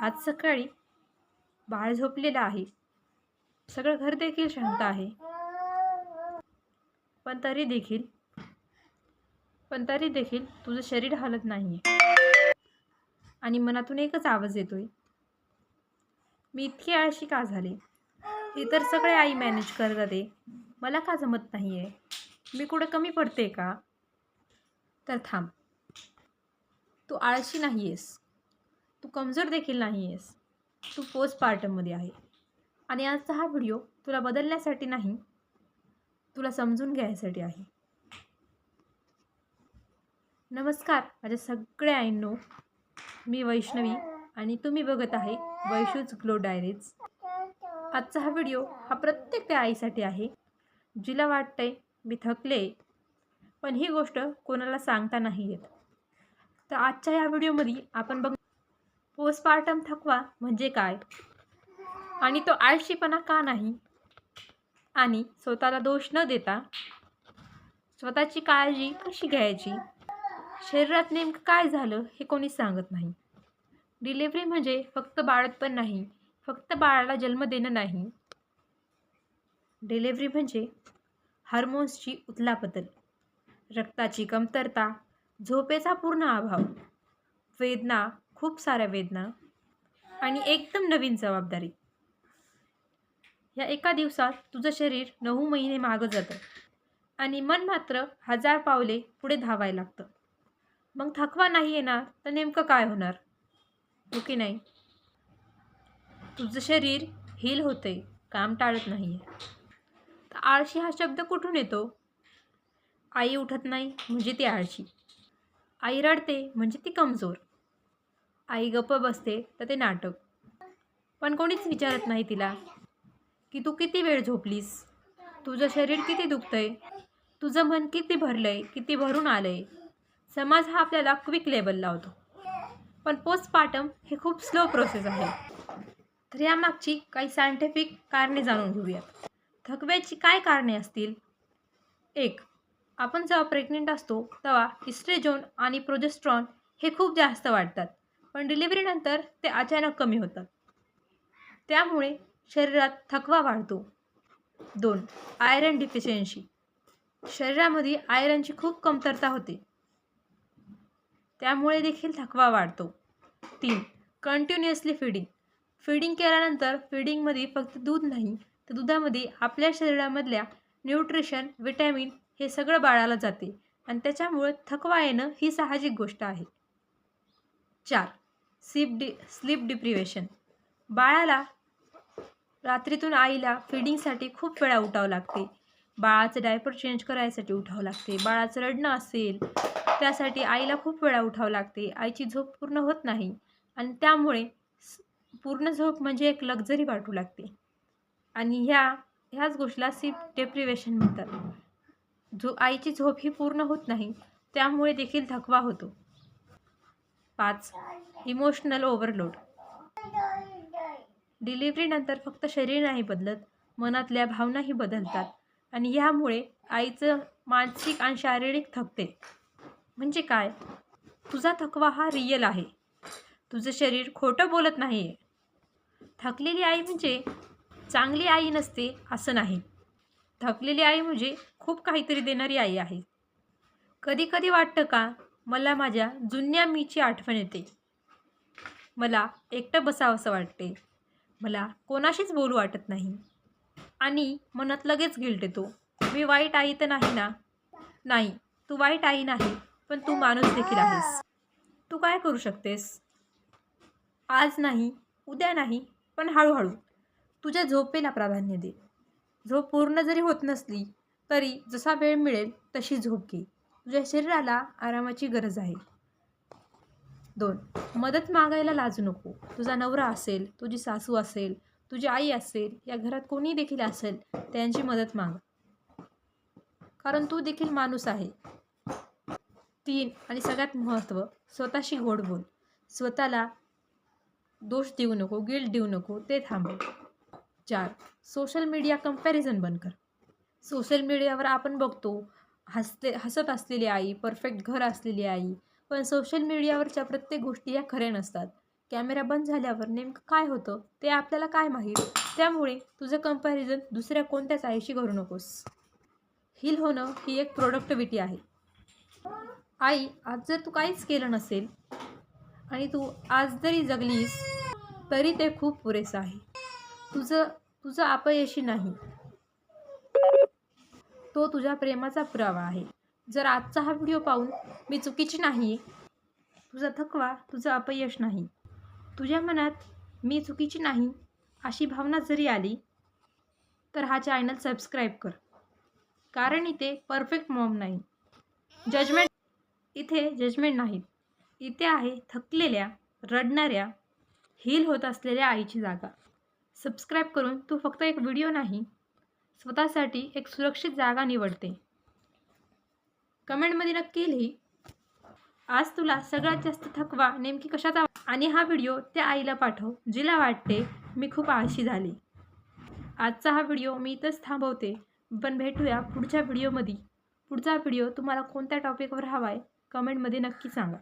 आज सकाळी बाळ झोपलेलं आहे. सगळं घर देखील शांत आहे. पण तरी देखील पण तरी देखील तुझं शरीर हलत नाही आहे आणि मनातून एकच आवाज येतोय. मी इतकी आळशी का झाले? इतर सगळे आई मॅनेज करते मला का जमत नाही आहे मी कुठं कमी पडते का? तर थांब. तू आळशी नाही आहेस तू कमजोर देखील नाही आहेस तू पोस्टपार्टममध्ये आहे. आणि आजचा हा व्हिडिओ तुला बदलण्यासाठी नाही तुला समजून घ्यायसाठी आहे. नमस्कार माझ्या सगळ्या आईंनो. मी वैष्णवी आणि तुम्ही बघत आहे वैशूज ग्लो डायरीज. आजचा हा व्हिडिओ हा प्रत्येक त्या आईसाठी आहे. जिला वाटतंय मी थकले पण ही गोष्ट कोणाला सांगता नाही येत. तर आजच्या या व्हिडिओमध्ये आपण बघ पोस्टपार्टम थकवा म्हणजे काय? आणि तो आळशीपणा का नाही? आणि स्वतःला दोष न देता स्वतःची काळजी कशी घ्यायची? शरीरात नेमकं काय झालं हे कोणीच सांगत नाही. डिलिव्हरी म्हणजे फक्त बाळतपण नाही फक्त बाळाला जन्म देणं नाही. डिलिव्हरी म्हणजे हार्मोन्सची उतलापतल रक्ताची कमतरता झोपेचा पूर्ण अभाव वेदना खूप साऱ्या वेदना आणि एकदम नवीन जबाबदारी. या एका दिवसात तुझं शरीर नऊ महिने मागं जातं आणि मन मात्र हजार पावले पुढे धावायला लागतं. मग थकवा नाही येणार तर नेमकं काय होणार? हो की नाही? तुझं शरीर हील होते काम टाळत नाही तर आळशी हा शब्द कुठून येतो? आई उठत नाही म्हणजे ती आळशी. आई रडते म्हणजे ती कमजोर. आई गप्प बसते तर ते नाटक. पण कोणीच विचारत नाही तिला की तू किती वेळ झोपलीस? तुझं शरीर किती दुखतंय? तुझं मन किती भरलंय? किती भरून आलंय? समाज हा आपल्याला क्विक लेबल लावतो. पण पोस्टपार्टम हे खूप स्लो प्रोसेस आहे. तर यामागची काही सायंटिफिक कारणे जाणून घेऊयात. थकव्याची काय कारणे असतील? एक आपण जेव्हा प्रेग्नेंट असतो तेव्हा इस्ट्रेजोन आणि प्रोजेस्ट्रॉन हे खूप जास्त वाढतात. पण डिलिव्हरीनंतर ते अचानक कमी होतात. त्यामुळे शरीरात थकवा वाढतो. दोन आयरन डिफिशियन्सी. शरीरामध्ये आयरनची खूप कमतरता होते. त्यामुळे देखील थकवा वाढतो. तीन कंटिन्युअसली फिडिंग फिडिंग केल्यानंतर फीडिंगमध्ये फक्त दूध नाही तर दुधामध्ये आपल्या शरीरामधल्या न्यूट्रिशन विटॅमिन हे सगळं बाळाला जाते. आणि त्याच्यामुळे थकवा येणं ही साहजिक गोष्ट आहे. चार. स्लीप डि स्लीप डिप्रिवेशन बाळाला रात्रीतून आईला फिडिंगसाठी खूप वेळा उठावं लागते. बाळाचं डायपर चेंज करायसाठी उठावं लागते. बाळाचं रडणं असेल त्यासाठी आईला खूप वेळा उठावं लागते. आईची झोप पूर्ण होत नाही आणि त्यामुळे पूर्ण झोप म्हणजे एक लक्झरी वाटू लागते. आणि ह्या ह्याच गोष्टीला सीप डेप्रिवेशन म्हणतात. झो आईची झोप ही पूर्ण होत नाही त्यामुळे देखील थकवा होतो. पाच. Emotional overload. डिलिव्हरीनंतर फक्त शरीर नाही बदलत मनातल्या भावनाही बदलतात आणि ह्यामुळे आईचं मानसिक आणि शारीरिक थकते. म्हणजे काय? तुझा थकवा हा रियल आहे. तुझं शरीर खोटं बोलत नाही आहे थकलेली आई म्हणजे चांगली आई नसते असं नाही. थकलेली आई म्हणजे खूप काहीतरी देणारी आई आहे. कधी कधी वाटतं का मला माझ्या जुन्या मीची आठवण येते. मला एकटं बसावंसं वाटते. मला कोणाशीच बोलू वाटत नाही. आणि मनात लगेच गिल्ट येतो. मी वाईट आई तर नाही ना? नाही तू वाईट आई नाही पण तू माणूस देखील आहेस. तू काय करू शकतेस? आज नाही उद्या नाही पण हळूहळू. तुझ्या झोपेला प्राधान्य दे. झोप पूर्ण जरी होत नसली तरी जसा वेळ मिळेल तशी झोप घे. तुझ्या शरीराला आरामाची गरज आहे. दोन मदत मागायला लाजू नको. तुझा नवरा असेल तुझी सासू असेल तुझी आई असेल या घरात कोणी देखील असेल त्यांची मदत माग. कारण तू देखील माणूस आहे. तीन आणि सगळ्यात महत्त्व स्वतःशी गोड बोल. स्वतःला दोष देऊ नको गिल्ट देऊ नको ते थांबव चार सोशल मीडिया कंपॅरिझन बंद कर. सोशल मीडियावर आपण बघतो हसले हसत असलेली आई परफेक्ट घर असलेली आई पण सोशल मीडियावरच्या प्रत्येक गोष्टी या खऱ्या नसतात. कॅमेरा बंद झाल्यावर नेमकं काय होतं? ते आपल्याला काय माहीत? त्यामुळे तुझं कंपॅरिझन दुसऱ्या कोणत्याच आईशी करू नकोस. हील होणं ही एक प्रोडक्टिव्हिटी आहे. आई आज जर तू काहीच केलं नसेल आणि तू आज जरी जगलीस तरी ते खूप पुरेसं आहे. तुझं तुझं अपयशी नाही. तो तुझ्या प्रेमाचा पुरावा आहे. जर आजचा हा व्हिडिओ पाहून मी चुकीची नाही तुझा थकवा तुझं अपयश नाही तुझ्या मनात मी चुकीची नाही अशी भावना जरी आली तर हा चॅनल सबस्क्राईब कर. कारण इथे परफेक्ट मॉम नाही. जजमेंट इथे जजमेंट नाहीत. इथे आहे थकलेल्या रडणाऱ्या हील होत असलेल्या आईची जागा. सबस्क्राईब करून तू फक्त एक व्हिडिओ नाही स्वतःसाठी एक सुरक्षित जागा निवडते. कमेंटमध्ये नक्की लिही. आज तुला सगळ्यात जास्त थकवा नेमकी कशाचा आणि हा व्हिडिओ त्या आईला पाठव जिला वाटते मी खूप आळशी झाली. आजचा हा व्हिडिओ मी इथंच थांबवते पण भेटूया पुढच्या व्हिडिओमध्ये. पुढचा व्हिडिओ तुम्हाला कोणत्या टॉपिकवर हवा आहे कमेंटमध्ये नक्की सांगा.